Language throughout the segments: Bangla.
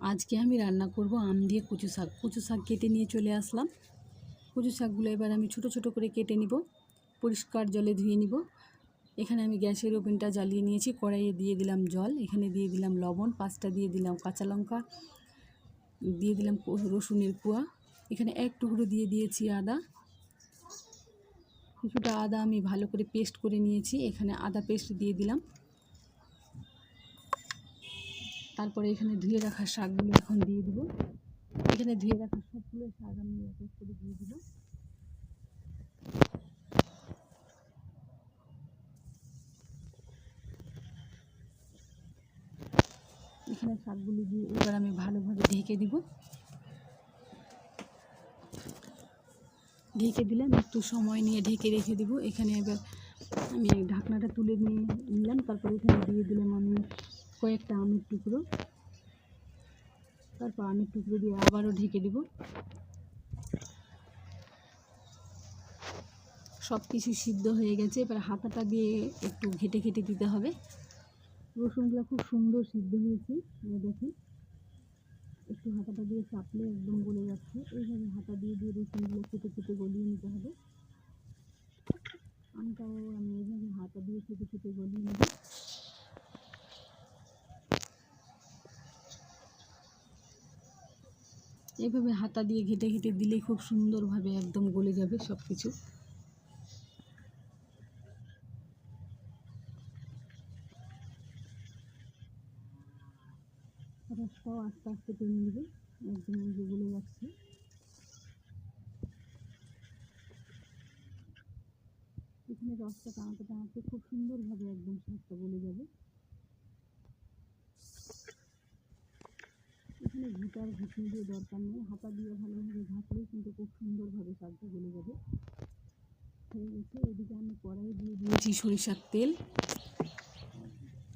আজকে আমি রান্না করব আম দিয়ে কচু শাক। কচু শাক কেটে নিয়ে চলে আসলাম। কচু শাকগুলো এবার আমি ছোট ছোট করে কেটে নিব। পরিষ্কার জলে ধুয়ে নিব। এখানে আমি গ্যাসের ওভেনটা জ্বালিয়ে নিয়েছি। কড়াইয়ে দিয়ে দিলাম জল। এখানে দিয়ে দিলাম লবণ। পাঁচটা দিয়ে দিলাম কাঁচা লঙ্কা। দিয়ে দিলাম রসুনের কুয়া। এখানে এক টুকরো দিয়ে দিয়েছি আদা। কিছুটা আদা আমি ভালো করে পেস্ট করে নিয়েছি। এখানে আদা পেস্ট দিয়ে দিলাম। তারপরে এখানে ধুয়ে রাখা শাকগুলো এখন দিয়ে দিব। এখানে ধুয়ে রাখা সবগুলো শাক আমি এক এক করে দিয়ে দিব। এখানে শাকগুলো দিয়ে এবার আমি ভালোভাবে ঢেকে দিব। ঢেকে দিলাম একটু সময় নিয়ে ঢেকে রেখে দিব। এখানে এবার আমি ঢাকনাটা তুলে নিয়ে নিলাম, তারপরে এখানে দিয়ে দিলাম আমি কয়েকটা আমের টুকরো। তারপর আমের টুকরো দিয়ে আবারও ঢেকে দিব। সব কিছু সিদ্ধ হয়ে গেছে, এবার হাতাটা দিয়ে একটু ঘেটে ঘেটে দিতে হবে। রসুনগুলো খুব সুন্দর সিদ্ধ হয়েছে দেখেন। একটু হাতাটা দিয়ে চাপলে একদম গলে যাচ্ছে। এইভাবে হাতা দিয়ে দিয়ে রসুনগুলো কেটে কেটে গলিয়ে নিতে হবে। আমটাও আমি এইভাবে হাতা দিয়ে কেটে কেটে গলিয়ে নেব। এইভাবে হাতা দিয়ে ঘেটে ঘেটে দিলে খুব সুন্দরভাবে একদম গলে যাবে সব কিছু রসটাও আস্তে আস্তে টেনে নেবে, একদম গলে যাচ্ছে। এখানে রসটা টানাতে টানাতে খুব সুন্দরভাবে একদম শাকটা গলে যাবে। ঘুটার ঘুটনি দিয়ে দরকার নেই। হাতা দিয়ে ভালোভাবে ঘাটলেই কিন্তু খুব সুন্দরভাবে শাকটা গলে যাবে। হয়ে গেছে, এদিকে আমি কড়াই দিয়ে দিয়েছি সরিষার তেল।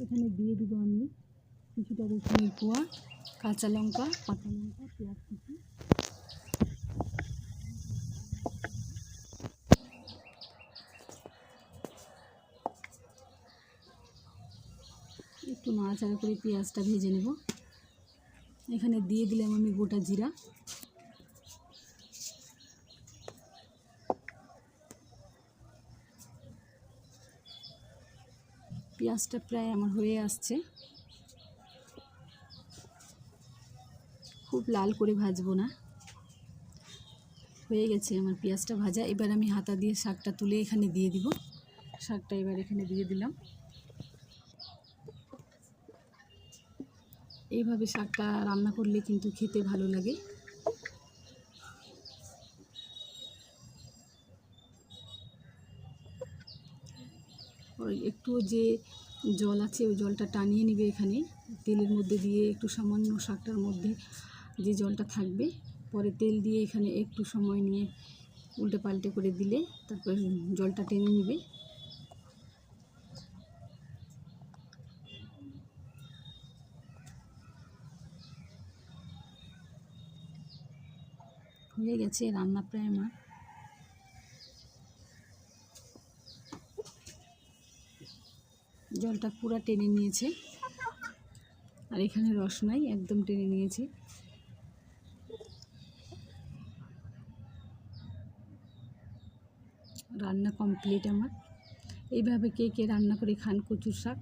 এখানে দিয়ে দিব আমি কিছুটা রসুনের কুয়া, কাঁচা লঙ্কা কাঁচা লঙ্কা, পেঁয়াজ কুচি। একটু নাড়াচাড়া করে পেঁয়াজটা ভেজে নেব। এখানে দিয়ে দিলাম আমি গোটা জিরা। পেঁয়াজটা প্রায় আমার হয়ে আসছে। খুব লাল করে ভাজবো না। হয়ে গেছে আমার পেঁয়াজটা ভাজা। এবার আমি হাতা দিয়ে শাকটা তুলে এখানে দিয়ে দিব। শাকটা এবার এখানে দিয়ে দিলাম। এইভাবে শাকটা রান্না করলে কিন্তু খেতে ভালো লাগে। ওই একটু যে জল আছে, ওই জলটা টানিয়ে নিবে এখানে। তেলের মধ্যে দিয়ে একটু সামান্য শাকটার মধ্যে যে জলটা থাকবে, পরে তেল দিয়ে এখানে একটু সময় নিয়ে উল্টে পাল্টে করে দিলে তারপর জলটা টেনে নিবে। হয়ে গেছে রান্না প্রায় আমার। জলটা পুরো টেনে নিয়েছে। আর এখানে রস নাই, একদম টেনে নিয়েছে। রান্না কমপ্লিট আমার। এইভাবে কে কে রান্না করে খান কচুর শাক